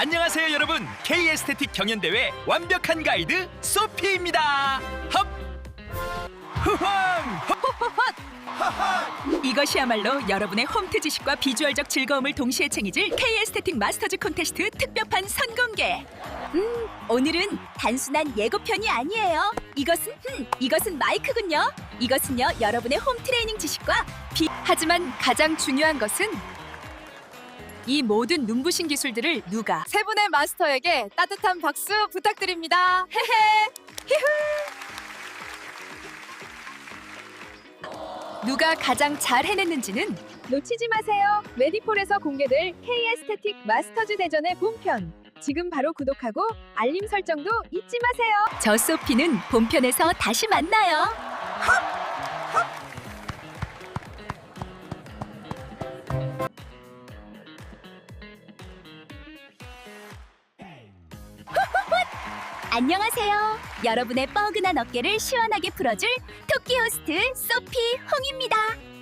안녕하세요 여러분 K 에스테틱 경연대회 완벽한 가이드 소피입니다 헙 후황 이것이야말로 여러분의 홈트 지식과 비주얼적 즐거움을 동시에 챙겨줄 K 에스테틱 마스터즈 콘테스트 특별판 선공개. 음, 오늘은 단순한 예고편이 아니에요. 이것은 흠, 이것은 마이크군요. 이것은요 여러분의 홈 트레이닝 지식과 비. 하지만 가장 중요한 것은 이 모든 눈부신 기술들을 누가 세 분의 마스터에게 따뜻한 박수 부탁드립니다. 헤헤. 누가 가장 잘 해냈는지는 놓치지 마세요. 메디폴에서 공개될 K 에스테틱 마스터즈 대전의 본편. 지금 바로 구독하고 알림 설정도 잊지 마세요. 저 소피는 본편에서 다시 만나요. 안녕하세요. 여러분의 뻐근한 어깨를 시원하게 풀어줄 토끼 호스트 소피 홍입니다. 홍!